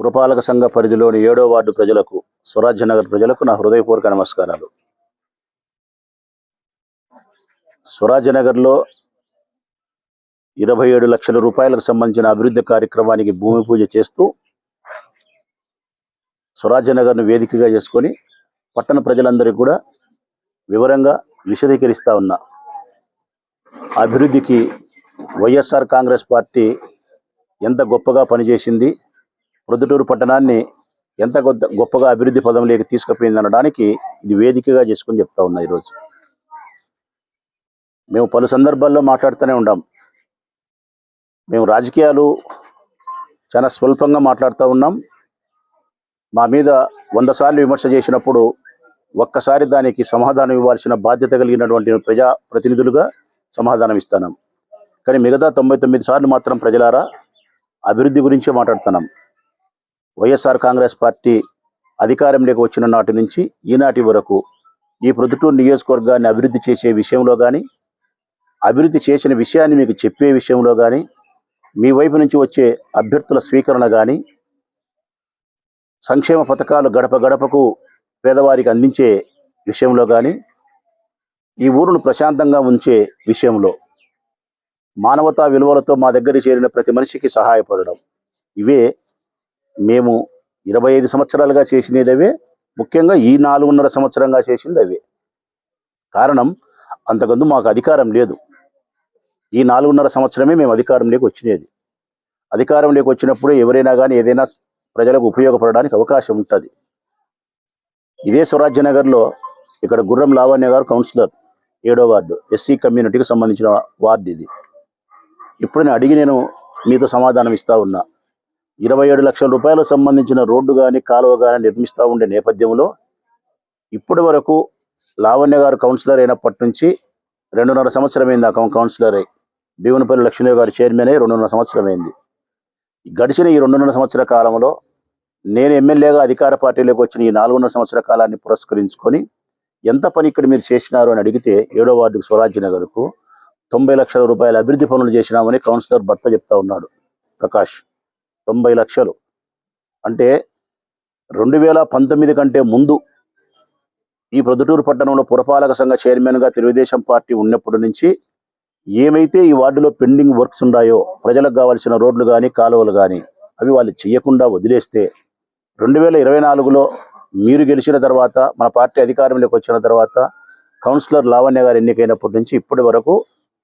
పురపాలక సంఘ పరిధిలోని ఏడో వార్డు ప్రజలకు స్వరాజ్యనగర్ ప్రజలకు నా హృదయపూర్వక నమస్కారాలు. స్వరాజ్యనగర్లో ఇరవై ఏడు లక్షల రూపాయలకు సంబంధించిన అభివృద్ధి కార్యక్రమానికి భూమి పూజ చేస్తూ స్వరాజ్యనగర్ను వేదికగా చేసుకొని పట్టణ ప్రజలందరికీ కూడా వివరంగా విశదీకరిస్తా ఉన్నా. అభివృద్ధికి వైఎస్ఆర్ కాంగ్రెస్ పార్టీ ఎంత గొప్పగా పనిచేసింది ప్రొద్దుటూరు పట్టణాన్ని ఎంత గొప్పగా అభివృద్ధి పదంలోకి తీసుకుపోయింది అనడానికి ఇది వేదికగా చేసుకొని చెప్తా ఉన్నా ఈరోజు. మేము పలు సందర్భాల్లో మాట్లాడుతూనే ఉన్నాం మేము రాజకీయాలు చాలా స్వల్పంగా మాట్లాడుతూ ఉన్నాం. మా మీద వంద సార్లు విమర్శ చేసినప్పుడు ఒక్కసారి దానికి సమాధానం ఇవ్వాల్సిన బాధ్యత కలిగినటువంటి ప్రజా ప్రతినిధులుగా సమాధానం ఇస్తాను. కానీ మిగతా తొంభై తొమ్మిది సార్లు మాత్రం ప్రజలారా అభివృద్ధి గురించే మాట్లాడుతున్నాం. వైఎస్ఆర్ కాంగ్రెస్ పార్టీ అధికారంలోకి వచ్చిన నాటి నుంచి ఈనాటి వరకు ఈ ప్రొద్దుటూరు నియోజకవర్గాన్ని అభివృద్ధి చేసే విషయంలో కానీ అభివృద్ధి చేసిన విషయాన్ని మీకు చెప్పే విషయంలో కానీ మీ వైపు నుంచి వచ్చే అభ్యర్థుల స్వీకరణ కానీ సంక్షేమ పథకాలు గడప గడపకు పేదవారికి అందించే విషయంలో కానీ ఈ ఊరును ప్రశాంతంగా ఉంచే విషయంలో మానవతా విలువలతో మా దగ్గర చేరిన ప్రతి మనిషికి సహాయపడడం. ఇవే మేము ఇరవై ఐదు సంవత్సరాలుగా చేసినది అవే ముఖ్యంగా ఈ నాలుగున్నర సంవత్సరంగా చేసింది అవే కారణం అంతకందు మాకు అధికారం లేదు. ఈ నాలుగున్నర సంవత్సరమే మేము అధికారంలోకి వచ్చినది. అధికారంలోకి వచ్చినప్పుడు ఎవరైనా కానీ ఏదైనా ప్రజలకు ఉపయోగపడడానికి అవకాశం ఉంటుంది. ఇదే స్వరాజ్య నగర్లో ఇక్కడ గుర్రం లావణ్య గారు కౌన్సిలర్ ఏడో వార్డు ఎస్సీ కమ్యూనిటీకి సంబంధించిన వార్డు ఇది. ఇప్పుడు నేను అడిగి నేను మీతో సమాధానం ఇస్తా ఉన్నా. ఇరవై ఏడు లక్షల రూపాయలకు సంబంధించిన రోడ్డు కానీ కాలువ కానీ నిర్మిస్తూ ఉండే నేపథ్యంలో ఇప్పటి వరకు లావణ్య గారు కౌన్సిలర్ అయినప్పటి నుంచి రెండున్నర సంవత్సరమైంది ఆ కౌన్సిలర్ అయి. భీవనపల్లి లక్ష్మీదేవి గారు చైర్మన్ అయి రెండున్నర సంవత్సరమైంది. గడిచిన ఈ రెండున్నర సంవత్సర కాలంలో నేను ఎమ్మెల్యేగా అధికార పార్టీలోకి వచ్చిన ఈ నాలుగున్నర సంవత్సర కాలాన్ని పురస్కరించుకొని ఎంత పని ఇక్కడ మీరు చేసినారు అని అడిగితే ఏడో వార్డుకు స్వరాజ్య నగర్కు తొంభై లక్షల రూపాయల అభివృద్ధి పనులు చేసినామని కౌన్సిలర్ భర్త చెప్తా ఉన్నాడు ప్రకాష్. తొంభై లక్షలు. అంటే రెండు వేల పంతొమ్మిది కంటే ముందు ఈ ప్రొద్దుటూరు పట్టణంలో పురపాలక సంఘ చైర్మన్గా తెలుగుదేశం పార్టీ ఉన్నప్పటి నుంచి ఏమైతే ఈ వార్డులో పెండింగ్ వర్క్స్ ఉన్నాయో ప్రజలకు కావాల్సిన రోడ్లు కానీ కాలువలు కానీ అవి వాళ్ళు చేయకుండా వదిలేస్తే రెండు వేల ఇరవై నాలుగులో మీరు గెలిచిన తర్వాత మన పార్టీ అధికారంలోకి వచ్చిన తర్వాత కౌన్సిలర్ లావణ్య గారు ఎన్నికైనప్పటి నుంచి ఇప్పటి వరకు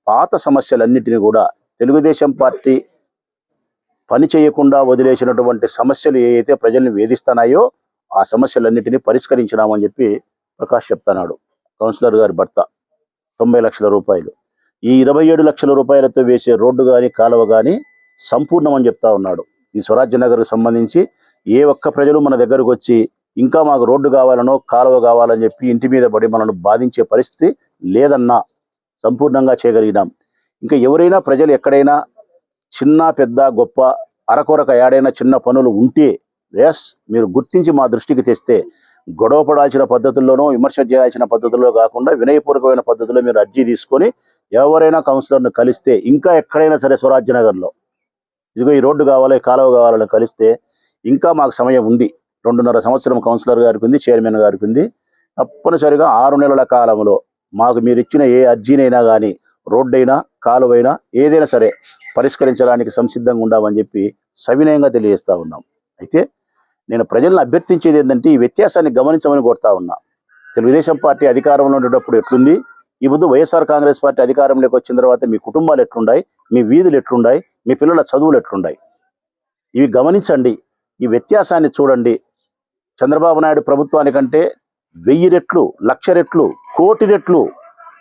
పాత సమస్యలన్నింటినీ కూడా తెలుగుదేశం పార్టీ పని చేయకుండా వదిలేసినటువంటి సమస్యలు ఏవైతే ప్రజల్ని వేధిస్తున్నాయో ఆ సమస్యలన్నిటినీ పరిష్కరించినామని చెప్పి ప్రకాష్ చెప్తున్నాడు. కౌన్సిలర్ గారి భర్త తొంభై లక్షల రూపాయలు. ఈ ఇరవై ఏడు లక్షల రూపాయలతో వేసే రోడ్డు కానీ కాలువ కానీ సంపూర్ణమని చెప్తా ఉన్నాడు. ఈ స్వరాజ్య నగర్కు సంబంధించి ఏ ఒక్క ప్రజలు మన దగ్గరకు వచ్చి ఇంకా మాకు రోడ్డు కావాలనో కాలువ కావాలని చెప్పి ఇంటి మీద పడి మనల్ని బాధించే పరిస్థితి లేదన్నా సంపూర్ణంగా చేయగలిగినాం. ఇంకా ఎవరైనా ప్రజలు ఎక్కడైనా చిన్న పెద్ద గొప్ప అరకొరక ఏడైనా చిన్న పనులు ఉంటే ఎస్ మీరు గుర్తించి మా దృష్టికి తెస్తే గొడవపడాల్సిన పద్ధతుల్లోనూ విమర్శ చేయాల్సిన పద్ధతుల్లో కాకుండా వినయపూర్వకమైన పద్ధతిలో మీరు అర్జీ తీసుకొని ఎవరైనా కౌన్సిలర్ను కలిస్తే ఇంకా ఎక్కడైనా సరే స్వరాజ్యనగర్లో. ఇదిగో ఈ రోడ్డు కావాలి కాలువ కావాలని కలిస్తే ఇంకా మాకు సమయం ఉంది. రెండున్నర సంవత్సరం కౌన్సిలర్ గారికి ఉంది చైర్మన్ గారికి ఉంది తప్పనిసరిగా ఆరు నెలల కాలంలో మాకు మీరు ఇచ్చిన ఏ అర్జీనైనా కానీ రోడ్డైనా కాలువైనా ఏదైనా సరే పరిష్కరించడానికి సంసిద్ధంగా ఉండామని చెప్పి సవినయంగా తెలియజేస్తా ఉన్నాం. అయితే నేను ప్రజలను అభ్యర్థించేది ఏంటంటే ఈ వ్యత్యాసాన్ని గమనించమని కోరుతా ఉన్నా. తెలుగుదేశం పార్టీ అధికారంలో ఉండేటప్పుడు ఎట్లుంది? ఈ ముందు వైఎస్ఆర్ కాంగ్రెస్ పార్టీ అధికారంలోకి వచ్చిన తర్వాత మీ కుటుంబాలు ఎట్లున్నాయి మీ వీధులు ఎట్లున్నాయి మీ పిల్లల చదువులు ఎట్లున్నాయి ఇవి గమనించండి. ఈ వ్యత్యాసాన్ని చూడండి. చంద్రబాబు నాయుడు ప్రభుత్వానికంటే వెయ్యి రెట్లు లక్ష రెట్లు కోటి రెట్లు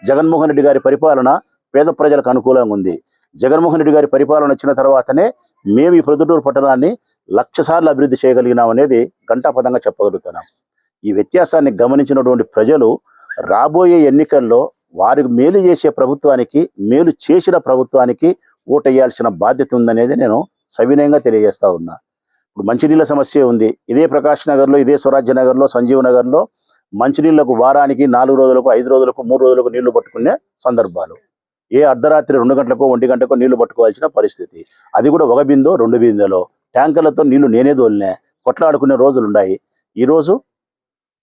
జగన్మోహన్ రెడ్డి గారి పరిపాలన పేద ప్రజలకు అనుకూలంగా ఉంది. జగన్మోహన్ రెడ్డి గారి పరిపాలన వచ్చిన తర్వాతనే మేము ఈ ప్రొద్దుటూరు పట్టణాన్ని లక్ష సార్లు అభివృద్ధి చేయగలిగినాం అనేది ఘంటాపదంగా చెప్పగలుగుతున్నాం. ఈ వ్యత్యాసాన్ని గమనించినటువంటి ప్రజలు రాబోయే ఎన్నికల్లో వారికి మేలు చేసే ప్రభుత్వానికి మేలు చేసిన ప్రభుత్వానికి ఓటేయాల్సిన బాధ్యత ఉందనేది నేను సవినయంగా తెలియజేస్తా ఉన్నా. ఇప్పుడు మంచినీళ్ళ సమస్య ఉంది. ఇదే ప్రకాష్ నగర్లో ఇదే స్వరాజ్య నగర్లో సంజీవ్ నగర్లో మంచినీళ్ళకు వారానికి నాలుగు రోజులకు ఐదు రోజులకు మూడు రోజులకు నీళ్ళు పట్టుకునే సందర్భాలు. ఏ అర్ధరాత్రి రెండు గంటలకో ఒంటి గంటకో నీళ్ళు పట్టుకోవాల్సిన పరిస్థితి. అది కూడా ఒక బిందో రెండు బిందెలో. ట్యాంకర్లతో నీళ్ళు నేనే దోలినా. కొట్లాడుకునే రోజులు ఉన్నాయి ఈరోజు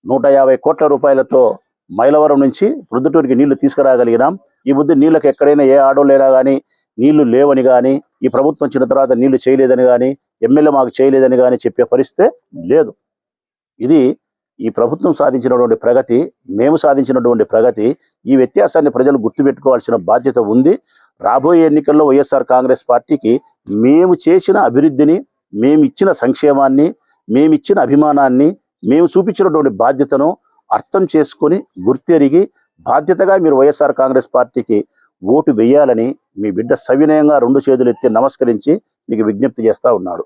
నూట యాభై కోట్ల రూపాయలతో మైలవరం నుంచి ప్రొద్దుటూరికి నీళ్ళు తీసుకురాగలిగినాం. ఈ బుద్ధి నీళ్ళకి ఎక్కడైనా ఏ ఆడోలైనా కానీ నీళ్ళు లేవని కానీ ఈ ప్రభుత్వం వచ్చిన తర్వాత నీళ్ళు చేయలేదని కానీ ఎమ్మెల్యే మాకు చేయలేదని కానీ చెప్పే పరిస్థితే లేదు. ఇది ఈ ప్రభుత్వం సాధించినటువంటి ప్రగతి మేము సాధించినటువంటి ప్రగతి ఈ వ్యత్యాసాన్ని ప్రజలు గుర్తుపెట్టుకోవాల్సిన బాధ్యత ఉంది. రాబోయే ఎన్నికల్లో వైఎస్ఆర్ కాంగ్రెస్ పార్టీకి మేము చేసిన అభివృద్ధిని మేము ఇచ్చిన సంక్షేమాన్ని మేము ఇచ్చిన అభిమానాన్ని మేము చూపించినటువంటి బాధ్యతను అర్థం చేసుకొని గుర్తెరిగి బాధ్యతగా మీరు వైఎస్ఆర్ కాంగ్రెస్ పార్టీకి ఓటు వేయాలని మీ బిడ్డ సవినయంగా రెండు చేతులు ఎత్తి నమస్కరించి మీకు విజ్ఞప్తి చేస్తూ ఉన్నాడు.